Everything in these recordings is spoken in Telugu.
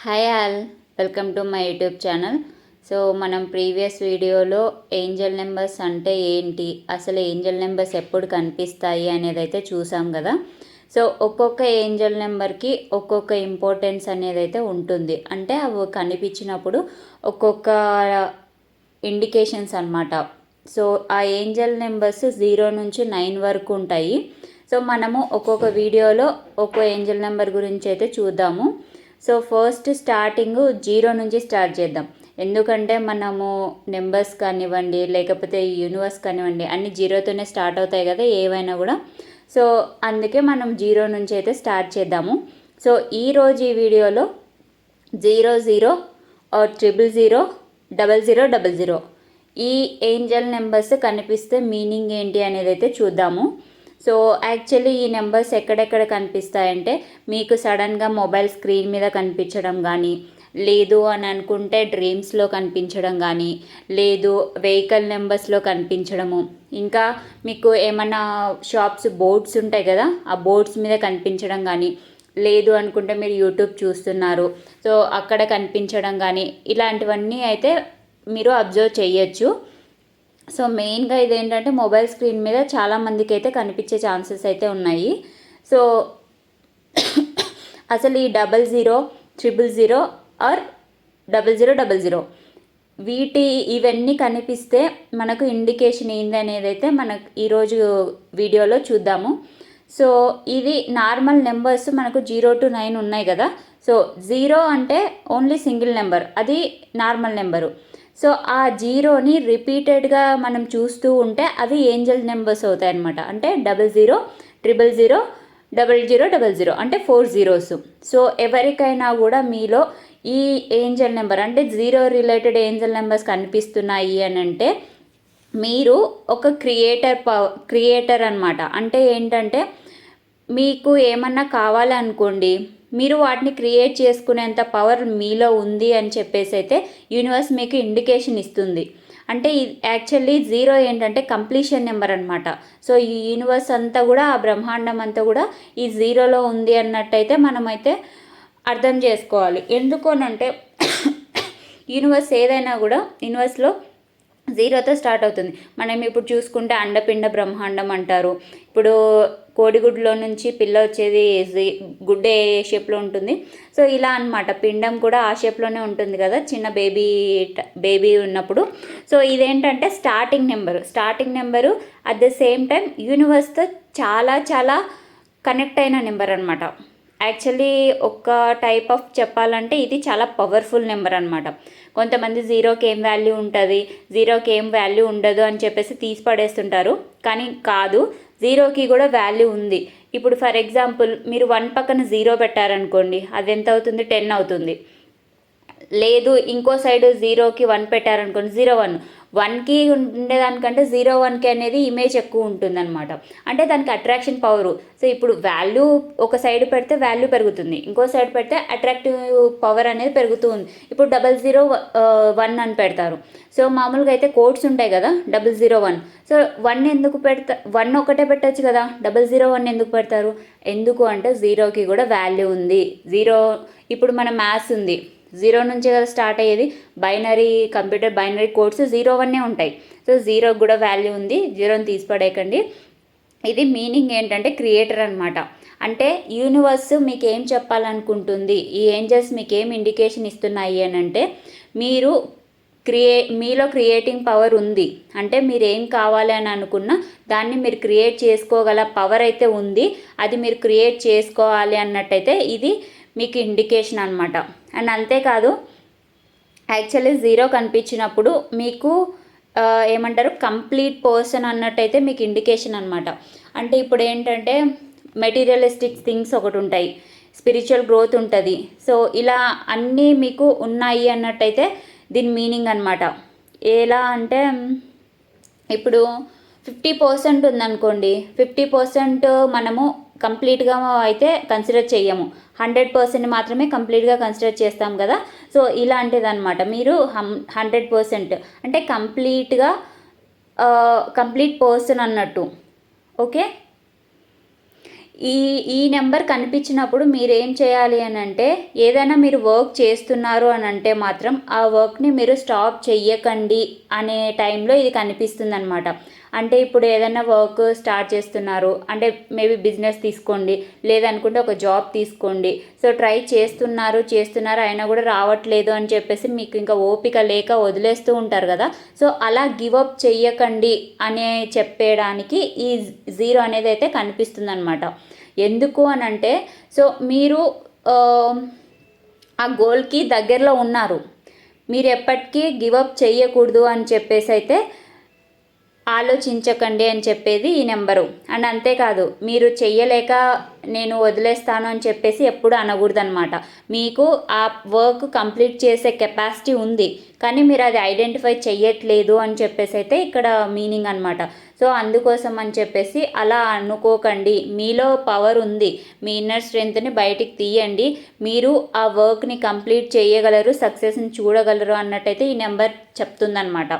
Hi all welcome to my YouTube channel. So మనం ప్రీవియస్ వీడియోలో ఏంజల్ నెంబర్స్ అంటే ఏంటి అసలు ఏంజల్ నెంబర్స్ ఎప్పుడు కనిపిస్తాయి అనేది అయితే చూసాం కదా. సో ఒక్కొక్క ఏంజల్ నెంబర్కి ఒక్కొక్క ఇంపార్టెన్స్ అనేది అయితే ఉంటుంది. అంటే అవి కనిపించినప్పుడు ఒక్కొక్క ఇండికేషన్స్ అన్నమాట. సో ఆ ఏంజల్ నెంబర్స్ జీరో నుంచి నైన్ వరకు ఉంటాయి. సో మనము ఒక్కొక్క వీడియోలో ఒక్కో ఏంజల్ నెంబర్ గురించి అయితే చూద్దాము. సో ఫస్ట్ స్టార్టింగ్ జీరో నుంచి స్టార్ట్ చేద్దాం. ఎందుకంటే మనము నెంబర్స్ కానివ్వండి లేకపోతే యూనివర్స్ కానివ్వండి అన్ని జీరోతోనే స్టార్ట్ అవుతాయి కదా ఏవైనా కూడా. సో అందుకే మనం జీరో నుంచి అయితే స్టార్ట్ చేద్దాము. సో ఈరోజు ఈ వీడియోలో zero zero or triple zero double zero double zero ఈ ఏంజల్ నెంబర్స్ కనిపిస్తే మీనింగ్ ఏంటి అనేది అయితే చూద్దాము. సో యాక్చువల్లీ ఈ నెంబర్స్ ఎక్కడెక్కడ కనిపిస్తాయంటే మీకు సడన్గా మొబైల్ స్క్రీన్ మీద కనిపించడం కానీ లేదు అని అనుకుంటే డ్రీమ్స్లో కనిపించడం కానీ లేదు వెహికల్ నెంబర్స్లో కనిపించడము. ఇంకా మీకు ఏమన్నా షాప్స్ బోర్డ్స్ ఉంటాయి కదా ఆ బోర్డ్స్ మీద కనిపించడం కానీ లేదు అనుకుంటే మీరు యూట్యూబ్ చూస్తున్నారు. సో అక్కడ కనిపించడం కానీ ఇలాంటివన్నీ అయితే మీరు అబ్జర్వ్ చేయొచ్చు. సో మెయిన్గా ఇదేంటంటే మొబైల్ స్క్రీన్ మీద చాలామందికి అయితే కనిపించే ఛాన్సెస్ అయితే ఉన్నాయి. సో అసలు ఈ double zero triple zero or double zero double zero వీటి ఇవన్నీ కనిపిస్తే మనకు ఇండికేషన్ ఏంది అనేది అయితే మనకు ఈరోజు వీడియోలో చూద్దాము. సో ఇది నార్మల్ నెంబర్స్ మనకు జీరో టు నైన్ ఉన్నాయి కదా. సో జీరో అంటే ఓన్లీ సింగిల్ నెంబర్ అది నార్మల్ నెంబరు. సో ఆ జీరోని రిపీటెడ్గా మనం చూస్తూ ఉంటే అవి ఏంజల్ నెంబర్స్ అవుతాయి అనమాట అంటే double zero triple zero double zero double zero అంటే ఫోర్ జీరోస్. సో ఎవరికైనా కూడా మీలో ఈ ఏంజల్ నెంబర్ అంటే జీరో రిలేటెడ్ ఏంజల్ నెంబర్స్ కనిపిస్తున్నాయి అని అంటే మీరు ఒక క్రియేటర్ పవ క్రియేటర్ అనమాట అంటే ఏంటంటే మీకు ఏమన్నా కావాలనుకోండి మీరు వాటిని క్రియేట్ చేసుకునేంత పవర్ మీలో ఉంది అని చెప్పేసి అయితే యూనివర్స్ మీకు ఇండికేషన్ ఇస్తుంది. అంటే యాక్చువల్లీ జీరో ఏంటంటే కంప్లీషన్ నెంబర్ అనమాట సో ఈ యూనివర్స్ అంతా కూడా ఆ బ్రహ్మాండం అంతా కూడా ఈ జీరోలో ఉంది అన్నట్టయితే మనమైతే అర్థం చేసుకోవాలి. ఎందుకు అంటే యూనివర్స్ ఏదైనా కూడా యూనివర్స్లో జీరోతో స్టార్ట్ అవుతుంది. మనం ఇప్పుడు చూసుకుంటే అండపిండ బ్రహ్మాండం అంటారు. ఇప్పుడు కోడిగుడ్లో నుంచి పిల్ల వచ్చేది గుడ్డే ఏ షేప్లో ఉంటుంది. సో ఇలా అనమాట పిండం కూడా ఆ షేప్లోనే ఉంటుంది కదా చిన్న బేబీ బేబీ ఉన్నప్పుడు. సో ఇదేంటంటే starting number. Starting number at the same time యూనివర్స్తో చాలా చాలా కనెక్ట్ అయిన నెంబర్ అనమాట యాక్చువల్లీ ఒక టైప్ ఆఫ్ చెప్పాలంటే ఇది చాలా పవర్ఫుల్ నెంబర్ అనమాట కొంతమంది జీరోకి ఏం వాల్యూ ఉంటుంది జీరోకి ఏం వాల్యూ ఉండదు అని చెప్పేసి తీసి పడేస్తుంటారు కానీ కాదు జీరోకి కూడా వాల్యూ ఉంది. ఇప్పుడు ఫర్ ఎగ్జాంపుల్ మీరు వన్ పక్కన జీరో పెట్టారనుకోండి అది ఎంత అవుతుంది? టెన్ అవుతుంది. లేదు ఇంకో సైడ్ జీరోకి వన్ పెట్టారనుకోండి జీరో వన్ వన్కి ఉండేదానికంటే జీరో వన్కి అనేది ఇమేజ్ ఎక్కువ ఉంటుంది అనమాట అంటే దానికి అట్రాక్షన్ పవరు సో ఇప్పుడు వాల్యూ ఒక సైడ్ పెడితే వాల్యూ పెరుగుతుంది. ఇంకో సైడ్ పెడితే అట్రాక్టివ్ పవర్ అనేది పెరుగుతూ ఉంది. ఇప్పుడు డబల్ జీరో వన్ అని పెడతారు. సో మామూలుగా అయితే కోడ్స్ ఉంటాయి కదా double zero one so one ఎందుకు పెడతా వన్ ఒకటే పెట్టచ్చు కదా డబల్ జీరో వన్ ఎందుకు పెడతారు? ఎందుకు అంటే జీరోకి కూడా వాల్యూ ఉంది. జీరో ఇప్పుడు మన మ్యాథ్స్ ఉంది. జీరో నుంచి కదా స్టార్ట్ అయ్యేది. Binary computer binary codes zero వన్నే ఉంటాయి. సో జీరోకి కూడా వాల్యూ ఉంది. జీరోని తీసిపడేయకండి. ఇది మీనింగ్ ఏంటంటే క్రియేటర్ అనమాట అంటే యూనివర్స్ మీకు ఏం చెప్పాలనుకుంటుంది? ఈ ఏంజల్స్ మీకు ఏం ఇండికేషన్ ఇస్తున్నాయి అని అంటే మీరు క్రియే మీలో క్రియేటింగ్ పవర్ ఉంది. అంటే మీరు ఏం కావాలి అని అనుకున్నా దాన్ని మీరు క్రియేట్ చేసుకోగల పవర్ అయితే ఉంది. అది మీరు క్రియేట్ చేసుకోవాలి అన్నట్టయితే ఇది మీకు ఇండికేషన్ అనమాట అండ్ అంతేకాదు యాక్చువల్లీ జీరో కనిపించినప్పుడు మీకు ఏమంటారు కంప్లీట్ పర్సన్ అన్నట్టయితే మీకు ఇండికేషన్ అనమాట అంటే ఇప్పుడు ఏంటంటే మెటీరియలిస్టిక్ థింగ్స్ ఒకటి ఉంటాయి స్పిరిచువల్ గ్రోత్ ఉంటుంది. సో ఇలా అన్నీ మీకు ఉన్నాయి అన్నట్టయితే దీని మీనింగ్ అనమాట ఎలా అంటే ఇప్పుడు ఫిఫ్టీ పర్సెంట్ ఉందనుకోండి ఫిఫ్టీ పర్సెంట్ మనము కంప్లీట్గా అయితే కన్సిడర్ చేయము హండ్రెడ్ పర్సెంట్ మాత్రమే కంప్లీట్గా కన్సిడర్ చేస్తాం కదా. సో ఇలాంటిది అనమాట మీరు హం హండ్రెడ్ పర్సెంట్ అంటే కంప్లీట్గా కంప్లీట్ పర్సన్ అన్నట్టు. ఓకే? ఈ ఈ నెంబర్ కనిపించినప్పుడు మీరు ఏం చేయాలి అని అంటే ఏదైనా మీరు వర్క్ చేస్తున్నారు అని అంటే మాత్రం ఆ వర్క్ని మీరు స్టాప్ చెయ్యకండి అనే టైంలో ఇది కనిపిస్తుంది అనమాట అంటే ఇప్పుడు ఏదైనా వర్క్ స్టార్ట్ చేస్తున్నారు అంటే మేబీ బిజినెస్ తీసుకోండి లేదనుకుంటే ఒక జాబ్ తీసుకోండి. సో ట్రై చేస్తున్నారు చేస్తున్నారు అయినా కూడా రావట్లేదు అని చెప్పేసి మీకు ఇంకా ఓపిక లేక వదిలేస్తూ ఉంటారు కదా. సో అలా గివ్ అప్ చెయ్యకండి అనే చెప్పేయడానికి ఈ జీరో అనేది అయితే కనిపిస్తుంది అనమాట ఎందుకు అని అంటే సో మీరు ఆ, గోల్కి దగ్గరలో ఉన్నారు. మీరు ఎప్పటికీ గివ్ అప్ చెయ్యకూడదు అని చెప్పేసి అయితే ఆలోచించకండి అని చెప్పేది ఈ నెంబరు. అండ్ అంతేకాదు మీరు చెయ్యలేక నేను వదిలేస్తాను అని చెప్పేసి ఎప్పుడు అనకూడదనమాట మీకు ఆ వర్క్ కంప్లీట్ చేసే కెపాసిటీ ఉంది కానీ మీరు అది ఐడెంటిఫై చెయ్యట్లేదు అని చెప్పేసి అయితే ఇక్కడ మీనింగ్ అనమాట సో అందుకోసం అని చెప్పేసి అలా అనుకోకండి. మీలో పవర్ ఉంది. మీ ఇన్నర్ స్ట్రెంగ్త్ని బయటికి తీయండి. మీరు ఆ వర్క్ని కంప్లీట్ చేయగలరు సక్సెస్ని చూడగలరు అన్నట్టయితే ఈ నెంబర్ చెప్తుందనమాట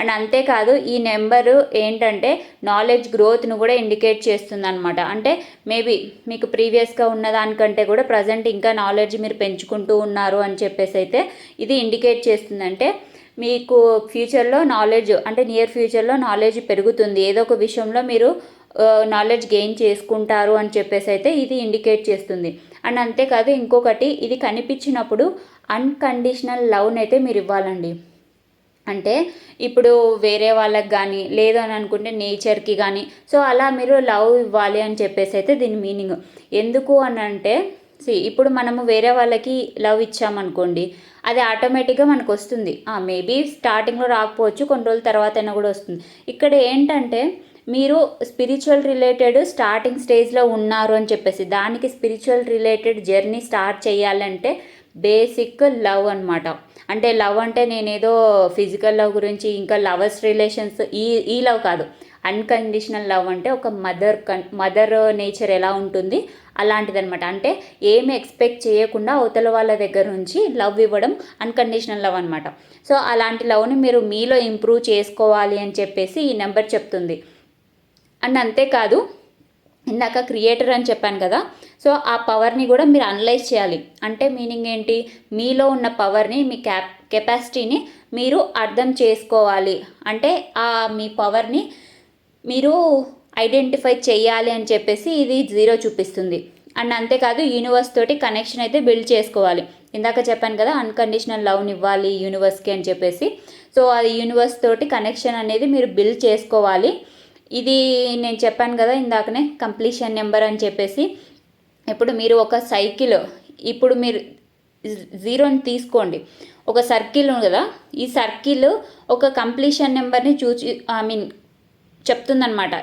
అండ్ అంతేకాదు ఈ నెంబరు ఏంటంటే నాలెడ్జ్ గ్రోత్ను కూడా ఇండికేట్ చేస్తుంది అనమాట అంటే మేబీ మీకు ప్రీవియస్గా ఉన్న దానికంటే కూడా ప్రజెంట్ ఇంకా నాలెడ్జ్ మీరు పెంచుకుంటూ ఉన్నారు అని చెప్పేసి అయితే ఇది ఇండికేట్ చేస్తుందంటే మీకు ఫ్యూచర్లో నాలెడ్జ్ అంటే నియర్ ఫ్యూచర్లో నాలెడ్జ్ పెరుగుతుంది. ఏదో ఒక విషయంలో మీరు నాలెడ్జ్ గెయిన్ చేసుకుంటారు అని చెప్పేసి అయితే ఇది ఇండికేట్ చేస్తుంది. అండ్ అంతేకాదు ఇంకొకటి ఇది కనిపించినప్పుడు అన్కండిషనల్ లవ్ని అయితే మీరు ఇవ్వాలండి. అంటే ఇప్పుడు వేరే వాళ్ళకి కానీ లేదు అని అనుకుంటే నేచర్కి కానీ సో అలా మీరు లవ్ ఇవ్వాలి అని చెప్పేసి అయితే దీని మీనింగ్ ఎందుకు అని అంటే సి ఇప్పుడు మనము వేరే వాళ్ళకి లవ్ ఇచ్చామనుకోండి అది ఆటోమేటిక్గా మనకు వస్తుంది మేబీ స్టార్టింగ్లో రాకపోవచ్చు కొన్ని రోజుల తర్వాత అయినా కూడా వస్తుంది. ఇక్కడ ఏంటంటే మీరు స్పిరిచువల్ రిలేటెడ్ స్టార్టింగ్ స్టేజ్లో ఉన్నారు అని చెప్పేసి దానికి స్పిరిచువల్ రిలేటెడ్ జర్నీ స్టార్ట్ చేయాలంటే బేసిక్ లవ్ అనమాట అంటే లవ్ అంటే నేనేదో ఫిజికల్ లవ్ గురించి ఇంకా లవర్స్ రిలేషన్స్ ఈ ఈ లవ్ కాదు. అన్కండిషనల్ లవ్ అంటే ఒక మదర్ కన్ మదర్ నేచర్ ఎలా ఉంటుంది అలాంటిదనమాట అంటే ఏమి ఎక్స్పెక్ట్ చేయకుండా అవతల వాళ్ళ దగ్గర నుంచి లవ్ ఇవ్వడం అన్కండిషనల్ లవ్ అనమాట సో అలాంటి లవ్ని మీరు మీలో ఇంప్రూవ్ చేసుకోవాలి అని చెప్పేసి ఈ నెంబర్ చెప్తుంది. అండ్ అంతేకాదు ఇందాక క్రియేటర్ అని చెప్పాను కదా సో ఆ పవర్ని కూడా మీరు అనలైజ్ చేయాలి. అంటే మీనింగ్ ఏంటి? మీలో ఉన్న పవర్ని మీ క్యాప్ కెపాసిటీని మీరు అర్థం చేసుకోవాలి. అంటే ఆ మీ పవర్ని మీరు ఐడెంటిఫై చేయాలి అని చెప్పేసి ఇది జీరో చూపిస్తుంది. అండ్ అంతేకాదు యూనివర్స్ తోటి కనెక్షన్ అయితే బిల్డ్ చేసుకోవాలి. ఇందాక చెప్పాను కదా అన్కండిషనల్ లవ్ని ఇవ్వాలి యూనివర్స్కి అని చెప్పేసి. సో అది యూనివర్స్ తోటి కనెక్షన్ అనేది మీరు బిల్డ్ చేసుకోవాలి. ఇది నేను చెప్పాను కదా ఇందాకనే కంప్లీషన్ నెంబర్ అని చెప్పేసి. ఇప్పుడు మీరు ఒక సైకిల్ ఇప్పుడు మీరు జీరోని తీసుకోండి. ఒక సర్కిల్ ఉంది కదా ఈ సర్కిల్ ఒక కంప్లీషన్ నెంబర్ని చూచి ఐ మీన్ చెప్తుందనమాట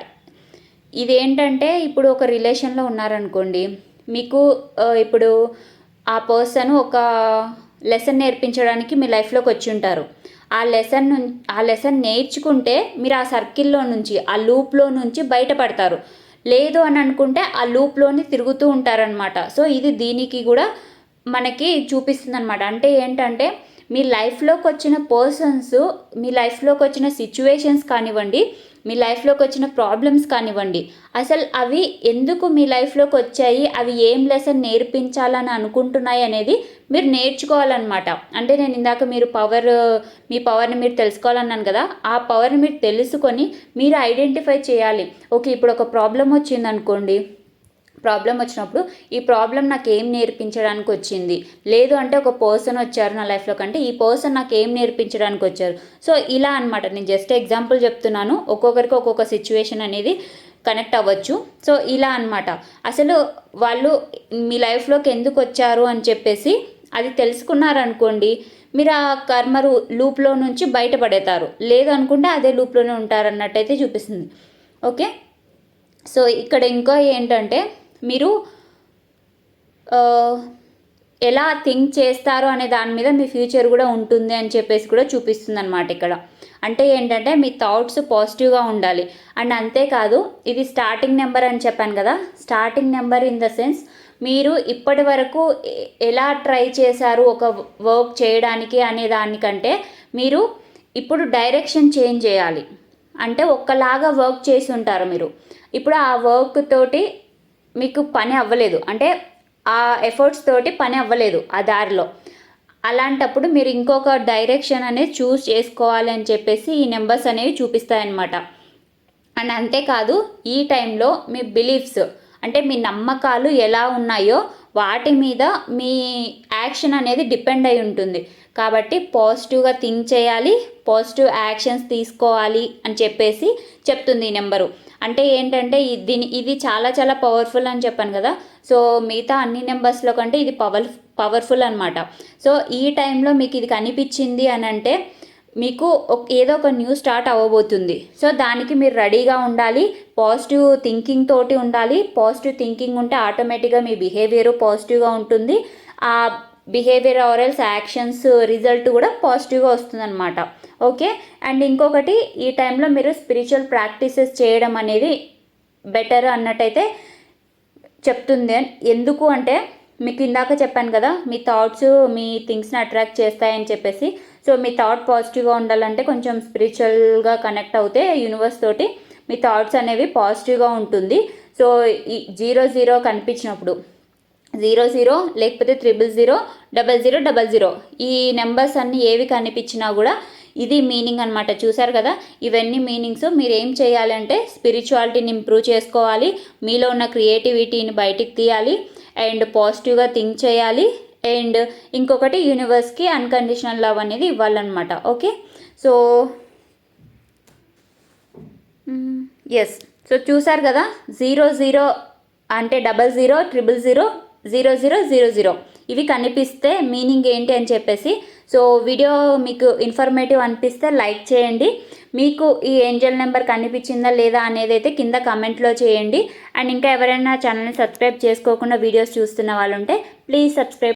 ఇదేంటంటే ఇప్పుడు ఒక రిలేషన్లో ఉన్నారనుకోండి మీకు ఇప్పుడు ఆ పర్సన్ ఒక లెసన్ నేర్పించడానికి మీ లైఫ్లోకి వచ్చి ఉంటారు ఆ లెసన్ ఆ లెసన్ నేర్చుకుంటే మీరు ఆ సర్కిల్లో నుంచి ఆ లూప్లో నుంచి బయటపడతారు. లేదు అని అనుకుంటే ఆ లూప్లోనే తిరుగుతూ ఉంటారనమాట సో ఇది దీనికి కూడా మనకి చూపిస్తుంది అనమాట అంటే ఏంటంటే మీ లైఫ్లోకి వచ్చిన పర్సన్స్ మీ లైఫ్లోకి వచ్చిన సిచ్యువేషన్స్ కానివ్వండి మీ లైఫ్లోకి వచ్చిన ప్రాబ్లమ్స్ కానివ్వండి. అసలు అవి ఎందుకు మీ లైఫ్లోకి వచ్చాయి? అవి ఏం లెసన్ నేర్పించాలని అనుకుంటున్నాయి అనేది మీరు నేర్చుకోవాలన్నమాట. అంటే నేను ఇందాక మీరు పవర్ మీ పవర్ని మీరు తెలుసుకోవాలన్నాను కదా ఆ పవర్ని మీరు తెలుసుకొని మీరు ఐడెంటిఫై చేయాలి. ఓకే ఇప్పుడు ఒక ప్రాబ్లం వచ్చింది అనుకోండి ప్రాబ్లం వచ్చినప్పుడు ఈ ప్రాబ్లం నాకు ఏం నేర్పించడానికి వచ్చింది లేదు అంటే ఒక పర్సన్ వచ్చారు నా లైఫ్లో కంటే ఈ పర్సన్ నాకు ఏం నేర్పించడానికి వచ్చారు సో ఇలా అనమాట నేను జస్ట్ ఎగ్జాంపుల్ చెప్తున్నాను. ఒక్కొక్కరికి ఒక్కొక్క సిచ్యువేషన్ అనేది కనెక్ట్ అవ్వచ్చు. సో ఇలా అన్నమాట. అసలు వాళ్ళు మీ లైఫ్లోకి ఎందుకు వచ్చారు అని చెప్పేసి అది తెలుసుకున్నారనుకోండి మీరు ఆ కర్మరు లూప్లో నుంచి బయటపడేతారు. లేదు అనుకుంటే అదే లూప్లోనే ఉంటారన్నట్టయితే చూపిస్తుంది. ఓకే? సో ఇక్కడ ఇంకా ఏంటంటే మీరు ఎలా థింక్ చేస్తారు అనే దాని మీద మీ ఫ్యూచర్ కూడా ఉంటుంది అని చెప్పేసి కూడా చూపిస్తుంది అనమాట ఇక్కడ. అంటే ఏంటంటే మీ థాట్స్ పాజిటివ్గా ఉండాలి. అండ్ అంతేకాదు ఇది స్టార్టింగ్ నెంబర్ అని చెప్పాను కదా. Starting number in the sense మీరు ఇప్పటి వరకు ఎలా ట్రై చేశారు ఒక వర్క్ చేయడానికి అనే దానికంటే మీరు ఇప్పుడు డైరెక్షన్ చేంజ్ చేయాలి. అంటే ఒక్కలాగా వర్క్ చేసి ఉంటారు మీరు. ఇప్పుడు ఆ వర్క్ తోటి మీకు పని అవ్వలేదు. అంటే ఆ ఎఫర్ట్స్ తోటి పని అవ్వలేదు ఆ దారిలో. అలాంటప్పుడు మీరు ఇంకొక డైరెక్షన్ అనేది చూస్ చేసుకోవాలి అని చెప్పేసి ఈ నెంబర్స్ అనేవి చూపిస్తాయన్నమాట. అండ్ అంతేకాదు ఈ టైంలో మీ బిలీఫ్స్ అంటే మీ నమ్మకాలు ఎలా ఉన్నాయో వాటి మీద మీ యాక్షన్ అనేది డిపెండ్ అయి ఉంటుంది. కాబట్టి పాజిటివ్గా థింక్ చేయాలి పాజిటివ్ యాక్షన్స్ తీసుకోవాలి అని చెప్పేసి చెప్తుంది ఈ నెంబరు అంటే ఏంటంటే దీని ఇది చాలా చాలా పవర్ఫుల్ అని చెప్పాను కదా. సో మిగతా అన్ని నెంబర్స్లో కంటే ఇది పవర్ పవర్ఫుల్ అనమాట సో ఈ టైంలో మీకు ఇది కనిపించింది అని అంటే మీకు ఏదో ఒక న్యూ స్టార్ట్ అవ్వబోతుంది. సో దానికి మీరు రెడీగా ఉండాలి పాజిటివ్ థింకింగ్ తోటి ఉండాలి పాజిటివ్ థింకింగ్ ఉంటే ఆటోమేటిక్గా మీ బిహేవియర్ పాజిటివ్గా ఉంటుంది. ఆ బిహేవియర్ ఆరల్స్ యాక్షన్స్ రిజల్ట్ కూడా పాజిటివ్గా వస్తుందన్నమాట. ఓకే? అండ్ ఇంకొకటి ఈ టైంలో మీరు స్పిరిచువల్ ప్రాక్టీసెస్ చేయడం అనేది బెటర్ అన్నట్టయితే చెప్తుంది. ఎందుకు అంటే మీకు ఇందాక చెప్పాను కదా మీ థాట్స్ మీ థింగ్స్ని అట్రాక్ట్ చేస్తాయని చెప్పేసి. సో మీ థాట్ పాజిటివ్గా ఉండాలంటే కొంచెం స్పిరిచువల్గా కనెక్ట్ అవుతే యూనివర్స్ తోటి మీ థాట్స్ అనేవి పాజిటివ్గా ఉంటుంది. సో ఈ జీరో జీరో కనిపించినప్పుడు జీరో జీరో లేకపోతే triple zero double zero double zero. ఈ నెంబర్స్ అన్నీ ఏవి కనిపించినా కూడా ఇది మీనింగ్ అనమాట చూసారు కదా? ఇవన్నీ మీనింగ్స్. మీరు ఏం చేయాలంటే స్పిరిచువాలిటీని ఇంప్రూవ్ చేసుకోవాలి. మీలో ఉన్న క్రియేటివిటీని బయటికి తీయాలి. అండ్ పాజిటివ్గా థింక్ చేయాలి. అండ్ ఇంకొకటి యూనివర్స్కి అన్కండిషనల్ లవ్ అనేది ఇవ్వాలన్నమాట. ఓకే? సో ఎస్ సో చూసారు కదా? జీరో జీరో అంటే double zero triple zero zero zero zero zero. ఇవి కనిపిస్తే మీనింగ్ ఏంటి అని చెప్పేసి. సో వీడియో మీకు ఇన్ఫర్మేటివ్ అనిపిస్తే లైక్ చేయండి. మీకు ఈ ఏంజల్ నెంబర్ కనిపించిందా లేదా అనేది అయితే కింద కమెంట్లో చేయండి. అండ్ ఇంకా ఎవరైనా ఛానల్ని సబ్స్క్రైబ్ చేసుకోకుండా వీడియోస్ చూస్తున్న వాళ్ళు ఉంటే ప్లీజ్ సబ్స్క్రైబ్